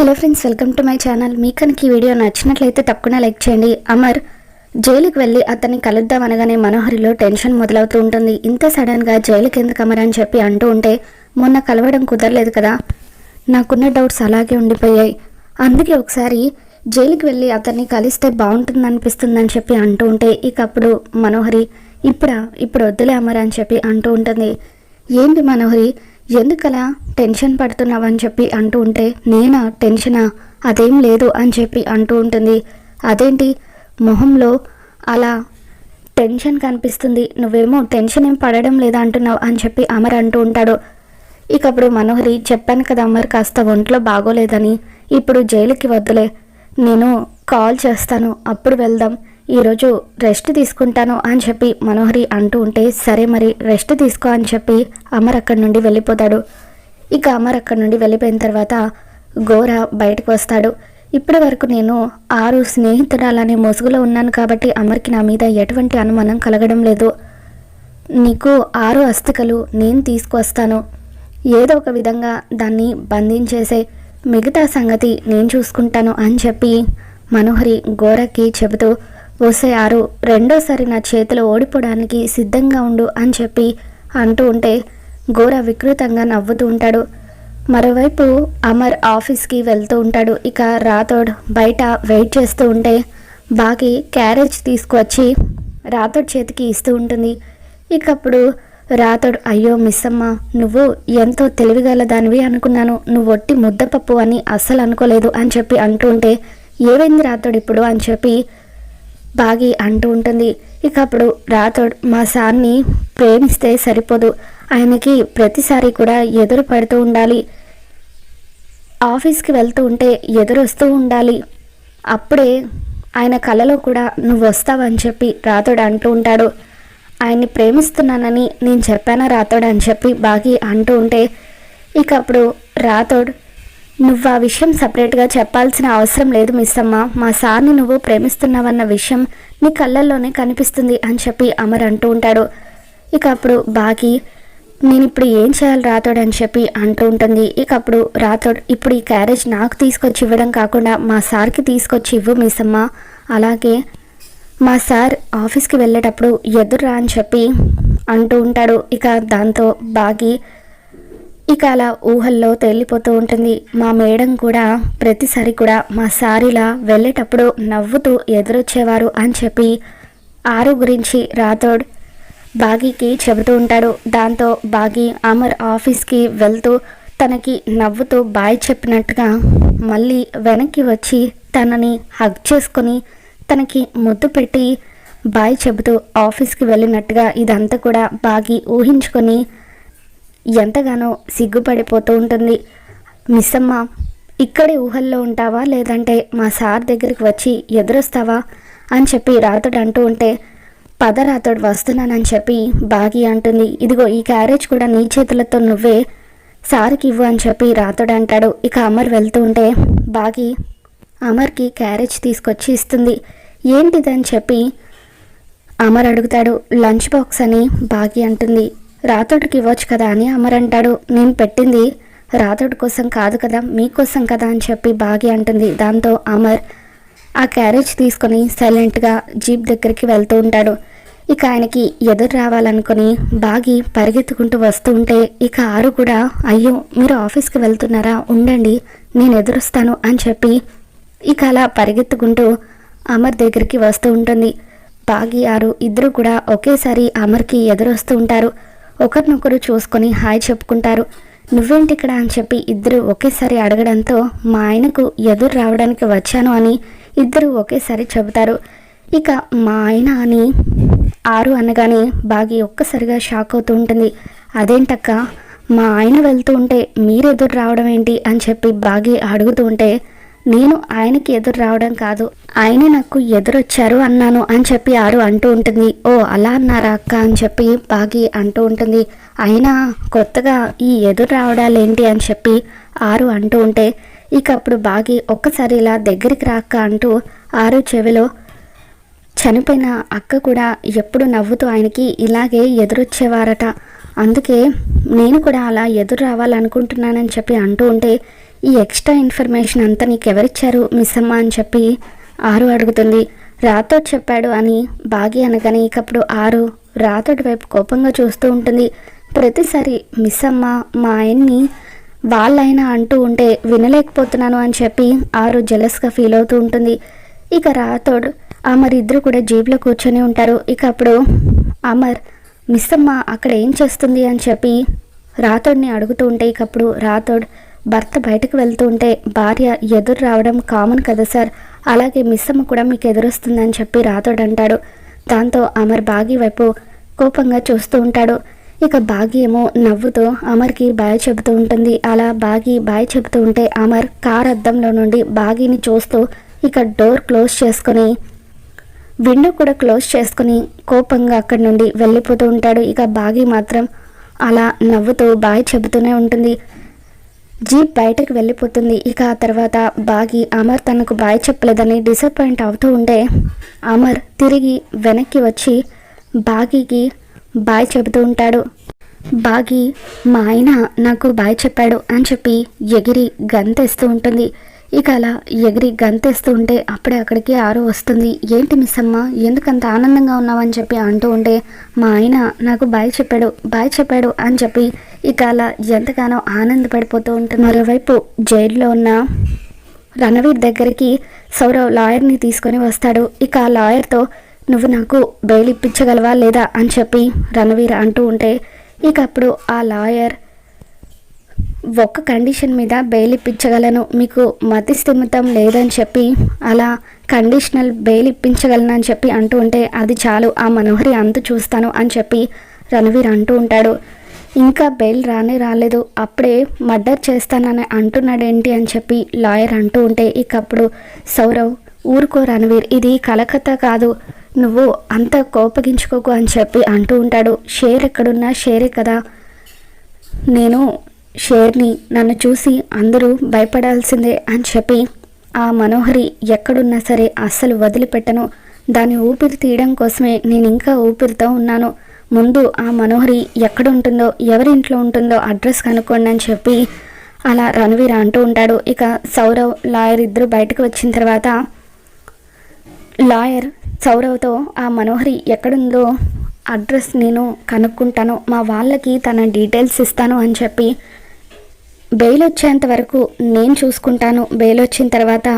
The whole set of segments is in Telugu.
Hello friends welcome to my channel. మీకు కనుక ఈ వీడియో నచ్చినట్లయితే తప్పకుండా లైక్ చేయండి. అమర్ జైలుకి వెళ్ళి అతన్ని కలుద్దాం అనగానే మనోహరిలో టెన్షన్ మొదలవుతూ ఉంటుంది. ఇంత సడన్గా జైలుకి ఎందుకు అమర్ అని చెప్పి అంటూ ఉంటే మొన్న కలవడం కుదరలేదు కదా. నాకున్న డౌట్స్ అలాగే ఉండిపోయాయి. అందుకే ఒకసారి జైలుకి వెళ్ళి అతన్ని కలిస్తే బాగుంటుంది అనిపిస్తుందని చెప్పి అంటూ ఉంటే ఇక అప్పుడు మనోహరి ఇప్పుడా? ఇప్పుడు వద్దులే అమర్ అని చెప్పి అంటూ ఉంటుంది. ఏంటి మనోహరి? ఎందుకలా? టెన్షన్ పడుతున్నావని చెప్పి అంటూ ఉంటే నేనా? టెన్షనా? అదేం లేదు అని చెప్పి అంటూ ఉంటుంది. అదేంటి? మొహంలో అలా టెన్షన్ కనిపిస్తుంది. నువ్వేమో టెన్షన్ ఏం పడడం లేదా అంటున్నావు అని చెప్పి అమర్ అంటూ ఉంటాడు. ఇక అప్పుడు మనోహరి చెప్పాను కదా అమర్ కాస్త ఒంట్లో బాగోలేదని ఇప్పుడు జైలుకి వద్దులే. నేను కాల్ చేస్తాను. అప్పుడు వెళ్దాం. ఈరోజు రెస్ట్ తీసుకుంటాను అని చెప్పి మనోహరి అంటూ ఉంటే సరే మరి రెస్ట్ తీసుకో అని చెప్పి అమర్ అక్కడి నుండి వెళ్ళిపోతాడు. ఇక అమర్ అక్కడి నుండి వెళ్ళిపోయిన తర్వాత గోర బయటకు వస్తాడు. ఇప్పటి వరకు నేను ఆరు స్నేహితురాలనే ముసుగులో ఉన్నాను కాబట్టి అమర్కి నా మీద ఎటువంటి అనుమానం కలగడం లేదు. నీకు ఆరు అస్థికలు నేను తీసుకొస్తాను. ఏదో ఒక విధంగా దాన్ని బంధించేసే మిగతా సంగతి నేను చూసుకుంటాను అని చెప్పి మనోహరి గోరకి చెబుతూ ఓసే ఆరు రెండోసారి నా చేతిలో ఓడిపోవడానికి సిద్ధంగా ఉండు అని చెప్పి అంటూ ఉంటే ఘోర వికృతంగా నవ్వుతూ ఉంటాడు. మరోవైపు అమర్ ఆఫీస్కి వెళ్తూ ఉంటాడు. ఇక రాథోడ్ బయట వెయిట్ చేస్తూ ఉంటే బాకి క్యారేజ్ తీసుకువచ్చి రాథోడ్ చేతికి ఇస్తూ ఉంటుంది. ఇక అప్పుడు రాథోడ్ అయ్యో మిస్ అమ్మ నువ్వు ఎంతో తెలివిగల దానివి అనుకున్నాను. నువ్వు ఒట్టి ముద్దపప్పు అని అస్సలు అనుకోలేదు అని చెప్పి అంటూ ఉంటే ఏమైంది రాథోడ్ ఇప్పుడు? అని చెప్పి బాగి అంటూ ఉంటుంది. ఇక అప్పుడు రాథోడ్ మా సార్ని ప్రేమిస్తే సరిపోదు. ఆయనకి ప్రతిసారి కూడా ఎదురు పడుతూ ఉండాలి. ఆఫీస్కి వెళ్తూ ఉంటే ఎదురొస్తూ ఉండాలి. అప్పుడే ఆయన కలలో కూడా నువ్వు వస్తావని చెప్పి రాతోడు అంటూ ఉంటాడు. ఆయన్ని ప్రేమిస్తున్నానని నేను చెప్పాను రాతోడు అని చెప్పి బాగి అంటూ ఉంటే ఇక అప్పుడు రాతోడు నువ్వు ఆ విషయం సపరేట్గా చెప్పాల్సిన అవసరం లేదు మిస్ అమ్మ మా సార్ని నువ్వు ప్రేమిస్తున్నావన్న విషయం నీ కళ్ళల్లోనే కనిపిస్తుంది అని చెప్పి అమర్ అంటూ ఉంటాడు. ఇక అప్పుడు బాగి నేను ఇప్పుడు ఏం చేయాలి రాతోడు అని చెప్పి అంటూ ఉంటుంది. ఇక అప్పుడు రాతోడు ఇప్పుడు ఈ క్యారేజ్ నాకు తీసుకొచ్చి ఇవ్వడం కాకుండా మా సార్కి తీసుకొచ్చి ఇవ్వు మిస్ అమ్మ అలాగే మా సార్ ఆఫీస్కి వెళ్ళేటప్పుడు ఎదురురా అని చెప్పి అంటూ ఉంటాడు. ఇక దాంతో బాగి ఇక అలా ఊహల్లో తేలిపోతూ ఉంటుంది. మా మేడం కూడా ప్రతిసారి కూడా మా సారిలా వెళ్ళేటప్పుడు నవ్వుతూ ఎదురొచ్చేవారు అని చెప్పి ఆరు గురించి రాథోడ్ బాగీకి చెబుతూ ఉంటాడు. దాంతో బాగి అమర్ ఆఫీస్కి వెళ్తూ తనకి నవ్వుతూ బాయ్ చెప్పినట్టుగా మళ్ళీ వెనక్కి వచ్చి తనని హగ్ చేసుకొని తనకి ముద్దు పెట్టి బాయ్ చెబుతూ ఆఫీస్కి వెళ్ళినట్టుగా ఇదంతా కూడా బాగి ఊహించుకొని ఎంతగానో సిగ్గుపడిపోతూ ఉంటుంది. మిస్సమ్మ ఇక్కడే ఊహల్లో ఉంటావా? లేదంటే మా సార్ దగ్గరికి వచ్చి ఎదురొస్తావా? అని చెప్పి రాతడు అంటూ ఉంటే పద రాతడు వస్తున్నానని చెప్పి బాగి అంటుంది. ఇదిగో ఈ క్యారేజ్ కూడా నీ చేతులతో నువ్వే. సార్కి ఇవ్వు అని చెప్పి రాతడు అంటాడు. ఇక అమర్ వెళ్తూ ఉంటే బాగి అమర్కి క్యారేజ్ తీసుకొచ్చి ఇస్తుంది. ఏంటిదని చెప్పి అమర్ అడుగుతాడు. లంచ్ బాక్స్ అని బాగి అంటుంది. రాతోడికి ఇవ్వచ్చు కదా అని అమర్ అంటాడు నేను పెట్టింది రాతోడి కోసం కాదు కదా మీకోసం కదా అని చెప్పి బాగి అంటుంది. దాంతో అమర్ ఆ క్యారేజ్ తీసుకొని సైలెంట్గా జీప్ దగ్గరికి వెళ్తూ ఉంటాడు. ఇక ఆయనకి ఎదురు రావాలనుకొని బాగి పరిగెత్తుకుంటూ వస్తూ ఉంటే ఇక ఆరు కూడా అయ్యో మీరు ఆఫీస్కి వెళ్తున్నారా? ఉండండి నేను ఎదురుస్తాను అని చెప్పి ఇక అలా పరిగెత్తుకుంటూ అమర్ దగ్గరికి వస్తూ ఉంటుంది. బాగి ఆరు ఇద్దరు కూడా ఒకేసారి అమర్కి ఎదురొస్తూ ఉంటారు. ఒకరినొకరు చూసుకొని హాయ్ చెప్పుకుంటారు. నువ్వేంటి ఇక్కడ? అని చెప్పి ఇద్దరు ఒకేసారి అడగడంతో మా ఆయనకు ఎదురు రావడానికి వచ్చాను అని ఇద్దరు ఒకేసారి చెబుతారు. ఇక మా ఆయన అని ఆరు అనగానే బాగి ఒక్కసారిగా షాక్ అవుతూ ఉంటుంది. అదేంటక్క? మా ఆయన వెళ్తూ ఉంటే మీరు ఎదురు రావడం ఏంటి? అని చెప్పి బాగి అడుగుతూ ఉంటే నేను ఆయనకి ఎదురు రావడం కాదు. ఆయనే నాకు ఎదురొచ్చారు అన్నాను అని చెప్పి ఆరు అంటూ ఉంటుంది. ఓ అలా అన్నారా అక్క అని చెప్పి బాగి అంటూ ఉంటుంది. అయినా కొత్తగా ఈ ఎదురు రావడాలేంటి అని చెప్పి ఆరు అంటూ ఉంటే ఇక అప్పుడు బాగి ఒక్కసారి ఇలా దగ్గరికి రాక్క అంటూ ఆరు చెవిలో చనిపోయిన అక్క కూడా ఎప్పుడు నవ్వుతూ ఆయనకి ఇలాగే ఎదురొచ్చేవారట. అందుకే నేను కూడా అలా ఎదురు రావాలనుకుంటున్నానని చెప్పి అంటూ ఉంటే ఈ ఎక్స్ట్రా ఇన్ఫర్మేషన్ అంతా నీకు ఎవరిచ్చారు మిస్ అమ్మ అని చెప్పి ఆరు అడుగుతుంది. రాతో చెప్పాడు అని బాగి అనగానే ఇకప్పుడు ఆరు రాతోడి వైపు కోపంగా చూస్తూ ఉంటుంది. ప్రతిసారి మిస్ అమ్మ మా ఆయన్ని వాళ్ళైనా అంటూ ఉంటే వినలేకపోతున్నాను అని చెప్పి ఆరు జెలస్గా ఫీల్ అవుతూ ఉంటుంది. ఇక రాతోడు అమర్ ఇద్దరు కూడా జీప్లో కూర్చొని ఉంటారు. ఇక అప్పుడు అమర్ మిస్ అమ్మ అక్కడ ఏం చేస్తుంది? అని చెప్పి రాతోడిని అడుగుతూ ఉంటే ఇకప్పుడు రాతోడు భర్త బయటకు వెళ్తూ ఉంటే భార్య ఎదురు రావడం కామన్ కదా సార్. అలాగే మిస్ అమ్మ కూడా మీకు ఎదురొస్తుందని చెప్పి రాతోడంటాడు దాంతో అమర్ బాగి వైపు కోపంగా చూస్తూ ఉంటాడు. ఇక బాగి ఏమో నవ్వుతూ అమర్కి బాయ్ చెబుతూ ఉంటుంది. అలా బాగి బాయ్ చెబుతూ ఉంటే అమర్ కార్ అద్దంలో నుండి బాగిని చూస్తూ ఇక డోర్ క్లోజ్ చేసుకొని విండో కూడా క్లోజ్ చేసుకుని కోపంగా అక్కడి నుండి వెళ్ళిపోతూ ఉంటాడు. ఇక బాగి మాత్రం అలా నవ్వుతూ బాయ్ చెబుతూనే ఉంటుంది. జీప్ బయటకు వెళ్ళిపోతుంది. ఇక ఆ తర్వాత బాగి అమర్ తనకు బాయ్ చెప్పలేదని డిసప్పాయింట్ అవుతూ ఉండే అమర్ తిరిగి వెనక్కి వచ్చి బాగీకి బాయ్ చెబుతూ ఉంటాడు. బాగి మా ఆయన నాకు బాయ్ చెప్పాడు అని చెప్పి ఎగిరి గంతేస్తూ ఉంటుంది. ఇక అలా ఎగిరి గంతేస్తూ ఉంటే అప్పుడే అక్కడికి ఆరు వస్తుంది. ఏంటి మిస్ అమ్మ ఎందుకంత ఆనందంగా ఉన్నావని చెప్పి అంటూ ఉంటే మా ఆయన నాకు బాయ్ చెప్పాడు బాయ్ చెప్పాడు అని చెప్పి ఇక అలా ఎంతగానో ఆనందపడిపోతూ ఉంటుంది. మరోవైపు జైల్లో ఉన్న రణవీర్ దగ్గరికి సౌరవ్ లాయర్ని తీసుకొని వస్తాడు. ఇక ఆ లాయర్తో నువ్వు నాకు బెయిల్ ఇప్పించగలవా లేదా? అని చెప్పి రణవీర్ అంటూ ఉంటే ఇక అప్పుడు ఆ లాయర్ ఒక్క కండిషన్ మీద బెయిల్ ఇప్పించగలను మీకు మతి స్థిమితం లేదని చెప్పి అలా కండిషనల్ బెయిల్ ఇప్పించగలను అని చెప్పి అంటూ ఉంటే అది చాలు. ఆ మనోహరి అంతు చూస్తాను అని చెప్పి రణవీర్ అంటూ ఉంటాడు. ఇంకా బెయిల్ రానే రాలేదు. అప్పుడే మర్డర్ చేస్తానని అంటున్నాడేంటి అని చెప్పి లాయర్ అంటూ ఉంటే ఇక అప్పుడు సౌరవ్ ఊరుకో రణవీర్ ఇది కలకత్తా కాదు. నువ్వు అంత కోపగించుకోకు అని చెప్పి అంటూ ఉంటాడు. షేర్ ఎక్కడున్నా షేరే కదా. నేను షేర్ని నన్ను చూసి అందరూ భయపడాల్సిందే అని చెప్పి ఆ మనోహరి ఎక్కడున్నా సరే అస్సలు వదిలిపెట్టను. దాని ఊపిరి తీయడం కోసమే నేను ఇంకా ఊపిరితో ఉన్నాను. ముందు ఆ మనోహరి ఎక్కడ ఉంటుందో ఎవరి ఇంట్లో ఉంటుందో అడ్రస్ కనుక్కోండి అని చెప్పి అలా రణవీర్ అంటూ ఉంటాడు. ఇక సౌరవ్ లాయర్ ఇద్దరు బయటకు వచ్చిన తర్వాత లాయర్ సౌరవ్తో ఆ మనోహరి ఎక్కడుందో అడ్రస్ నేను కనుక్కుంటాను. మా వాళ్ళకి తన డీటెయిల్స్ ఇస్తాను అని చెప్పి బెయిల్ వచ్చేంత వరకు నేను చూసుకుంటాను. బెయిల్ వచ్చిన తర్వాత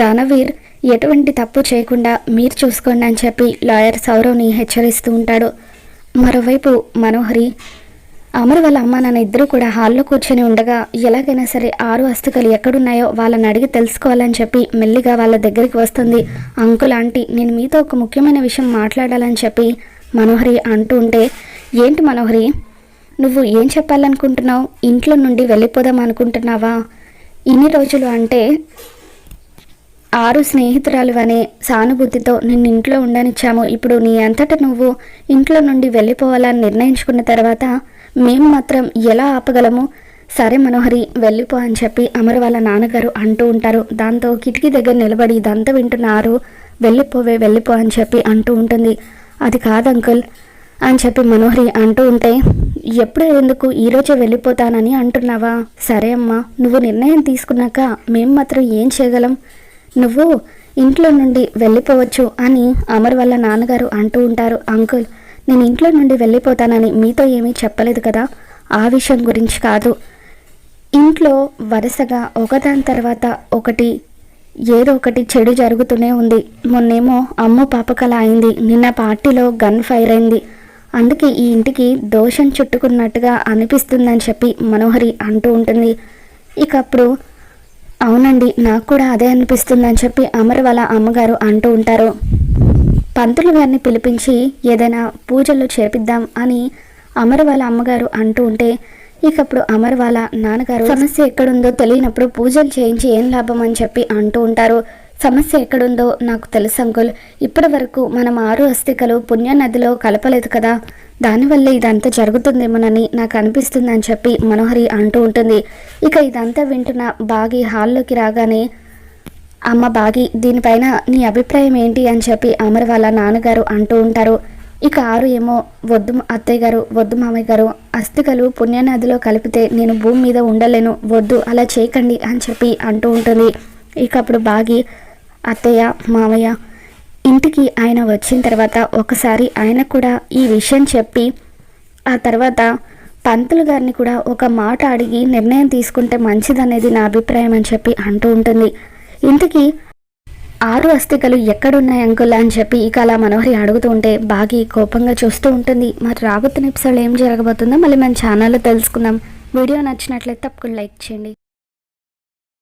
రణవీర్ ఎటువంటి తప్పు చేయకుండా మీరు చూసుకోండి అని చెప్పి లాయర్ సౌరవ్ని హెచ్చరిస్తూ ఉంటాడు. మరోవైపు మనోహరి అమర్ వాళ్ళ అమ్మ నాన్న ఇద్దరూ కూడా హాల్లో కూర్చొని ఉండగా ఎలాగైనా సరే ఆరు అస్థికలు ఎక్కడున్నాయో వాళ్ళని అడిగి తెలుసుకోవాలని చెప్పి మెల్లిగా వాళ్ళ దగ్గరికి వస్తుంది. అంకుల్ ఆంటీ నేను మీతో ఒక ముఖ్యమైన విషయం మాట్లాడాలని చెప్పి మనోహరి అంటూ ఉంటే ఏంటి మనోహరి? నువ్వు ఏం చెప్పాలనుకుంటున్నావు? ఇంట్లో నుండి వెళ్ళిపోదాం అనుకుంటున్నావా? ఇన్ని రోజులు అంటే ఆరు స్నేహితురాలు అనే సానుభూతితో నిన్ను ఇంట్లో ఉండనిచ్చాము. ఇప్పుడు నీ అంతటా నువ్వు ఇంట్లో నుండి వెళ్ళిపోవాలని నిర్ణయించుకున్న తర్వాత మేము మాత్రం ఎలా ఆపగలము? సరే మనోహరి వెళ్ళిపో అని చెప్పి అమరు వాళ్ళ నాన్నగారు అంటూ ఉంటారు. దాంతో కిటికీ దగ్గర నిలబడి ఇదంతా వింటున్నారు వెళ్ళిపోవే వెళ్ళిపో అని చెప్పి అంటూ ఉంటుంది. అది కాదు అంకుల్ అని చెప్పి మనోహరి అంటూ ఉంటే ఎప్పుడు ఎందుకు ఈరోజే వెళ్ళిపోతానని అంటున్నావా? సరే అమ్మా నువ్వు నిర్ణయం తీసుకున్నాక మేము మాత్రం ఏం చేయగలం? నువ్వు ఇంట్లో నుండి వెళ్ళిపోవచ్చు అని అమర్ వాళ్ళ నాన్నగారు అంటూ ఉంటారు. అంకుల్ నేను ఇంట్లో నుండి వెళ్ళిపోతానని మీతో ఏమీ చెప్పలేదు కదా? ఆ విషయం గురించి కాదు. ఇంట్లో వరుసగా ఒకదాని తర్వాత ఒకటి ఏదో ఒకటి చెడు జరుగుతూనే ఉంది. మొన్నేమో అమ్మ పాపకల అయింది. నిన్న పార్టీలో గన్ ఫైర్ అయింది. అందుకే ఈ ఇంటికి దోషం చుట్టుకున్నట్టుగా అనిపిస్తుందని చెప్పి మనోహరి అంటూ ఉంటుంది. ఇక అప్పుడు అవునండి నాకు కూడా అదే అనిపిస్తుందని చెప్పి అమర్ వాళ్ళ అమ్మగారు అంటూ ఉంటారు. పంతులు గారిని పిలిపించి ఏదైనా పూజలు చేపిద్దాం అని అమర్ వాళ్ళ అమ్మగారు అంటూ ఉంటే ఇకప్పుడు అమర్ వాళ్ళ నాన్నగారు సమస్య ఎక్కడుందో తెలియనప్పుడు పూజలు చేయించి ఏం లాభం అని చెప్పి అంటూ ఉంటారు. సమస్య ఎక్కడుందో నాకు తెలుసు అంకుల్. ఇప్పటి వరకు మనం ఆరు అస్థికలు పుణ్య నదిలో కలపలేదు కదా. దానివల్ల ఇదంతా జరుగుతుందేమోనని నాకు అనిపిస్తుంది అని చెప్పి మనోహరి అంటూ ఉంటుంది. ఇక ఇదంతా వింటున్న బాగి హాల్లోకి రాగానే అమ్మ బాగి దీనిపైన నీ అభిప్రాయం ఏంటి? అని చెప్పి అమర్ వాళ్ళ నాన్నగారు అంటూ ఉంటారు. ఇక ఆరు ఏమో వద్దు అత్తయ్య గారు వద్దు మామయ్య గారు. అస్థికలు పుణ్యనదిలో కలిపితే నేను భూమి మీద ఉండలేను. వద్దు అలా చేయకండి అని చెప్పి అంటూ ఉంటుంది. ఇక అప్పుడు బాగి అత్తయ్య మామయ్య ఇంటికి ఆయన వచ్చిన తర్వాత ఒకసారి ఆయన కూడా ఈ విషయం చెప్పి ఆ తర్వాత పంతులు గారిని కూడా ఒక మాట అడిగి నిర్ణయం తీసుకుంటే మంచిదనేది నా అభిప్రాయం అని చెప్పి అంటూ ఉంటుంది. ఇంతకీ ఆరు అస్థికలు ఎక్కడున్నాయి అంకుల్ అని చెప్పి ఇక అలా మనోహరి అడుగుతూ ఉంటే బాగి కోపంగా చూస్తూ ఉంటుంది. మరి రాబోతున్న ఎపిసోడ్ ఏం జరగబోతుందో మళ్ళీ మన ఛానల్లో తెలుసుకుందాం. వీడియో నచ్చినట్లయితే తప్పకుండా లైక్ చేయండి.